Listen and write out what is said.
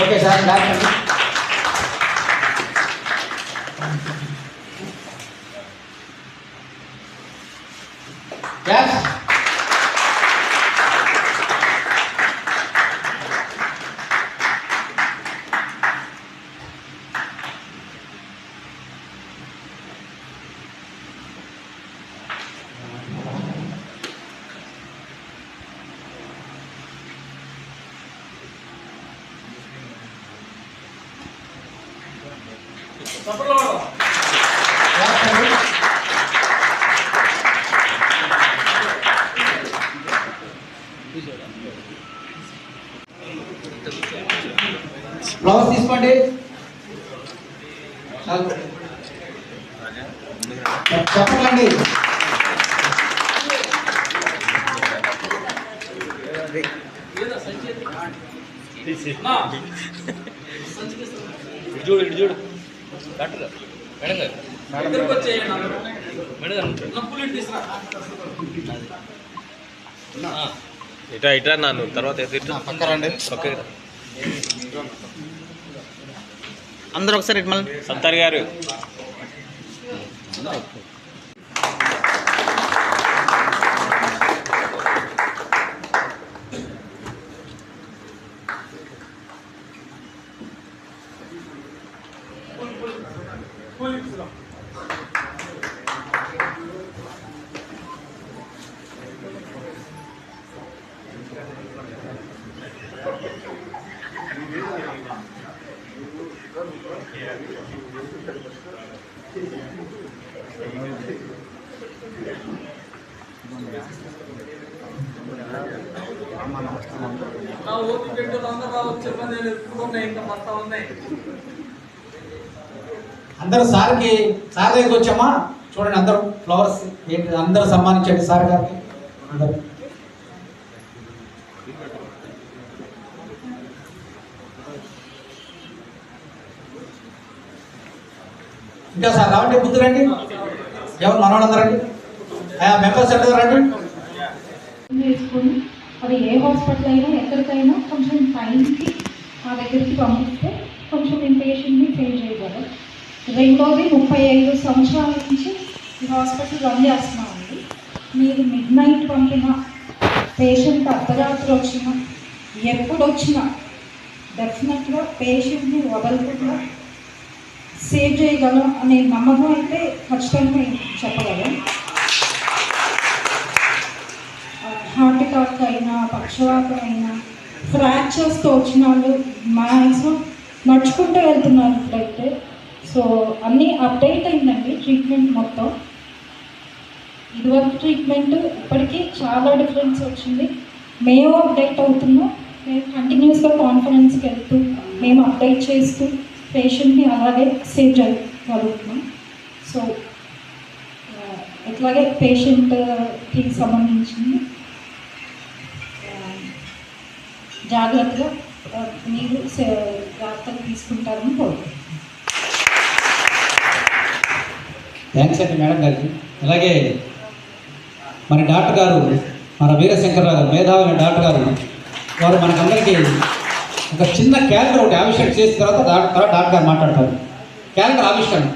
Okay sir doctor Yes. Flowers తీసుకోండి. చెప్పండి. చూడు చూడు. డాక్టర్ గారు మేడం గారు. ఇటా ఇటా నాను తర్వాత పక్క రండి. అందరూ ఒకసారి ఇటు మళ్ళీ. సత్తార్ గారు. నా ఓపి పెట్టు అందరూ రావచ్చు ఇబ్బంది లేదు ఇప్పుడు ఉన్నాయి ఇంకా మొత్తం ఉన్నాయి అందరూ సార్కి సార్ దగ్గరికి వచ్చామా? చూడండి అందరూ ఫ్లవర్స్ ఏంటి? అందరూ సన్మానించండి సార్ గారికి. అందరూ. ఇంకా సార్ రావండి ముందు రండి ఎవరు మనవాళ్ళందరూ రండి మెంబర్స్ అందరూ రండి. అది ఏ హాస్పిటల్ అయినా ఎక్కడికైనా కొంచెం టైంకి మా దగ్గరికి పంపిస్తే కొంచెం మేము పేషెంట్ని సేవ్ చేయగలం రెండోది ముప్పై ఐదు సంవత్సరాల నుంచి ఈ హాస్పిటల్ రన్ చేస్తున్నామండి మీరు మిడ్ నైట్ పంపిన పేషెంట్ అర్ధరాత్రి వచ్చిన ఎప్పుడు వచ్చినా డెఫినెట్గా పేషెంట్ని వదలకుండా సేవ్ చేయగలం అనే నమ్మకం అయితే ఖచ్చితంగా మేము చెప్పగలం హార్ట్ అటాక్ అయినా పక్షవాతం అయినా ఫ్రాక్చర్స్తో వచ్చిన వాళ్ళు మ్యాక్సిమం నడుచుకుంటూ వెళ్తున్నారు ఇప్పుడైతే సో అన్నీ అప్డేట్ అయిందండి ట్రీట్మెంట్ మొత్తం. ఇదివరకు ట్రీట్మెంట్ ఇప్పటికీ చాలా డిఫరెన్స్ వచ్చింది. మేము అప్డేట్ అవుతున్నాం. మేము కంటిన్యూస్గా కాన్ఫరెన్స్కి వెళ్తూ మేము అప్డేట్ చేస్తూ పేషెంట్ని అలాగే సేవ్ చేయగలుగుతున్నాం. సో ఎట్లాగే ఇట్లాగే పేషెంట్కి సంబంధించింది. జాగ్రత్తగా మీరు సే- జాగ్రత్తలు తీసుకుంటారని కోరుకుంటున్నాను థ్యాంక్స్ అండి మేడం గారికి. అలాగే మరి డాక్టర్ గారు మన వీరశంకర్ గారు మేధావి డాక్టర్ గారు వారు మనకందరికీ ఒక చిన్న క్యాలెండర్ ఒకటి ఆవిష్కరణ చేసిన తర్వాత డాక్టర్ తర్వాత డాక్టర్ గారు మాట్లాడతారు. క్యాలెండర్ ఆవిష్కరణ.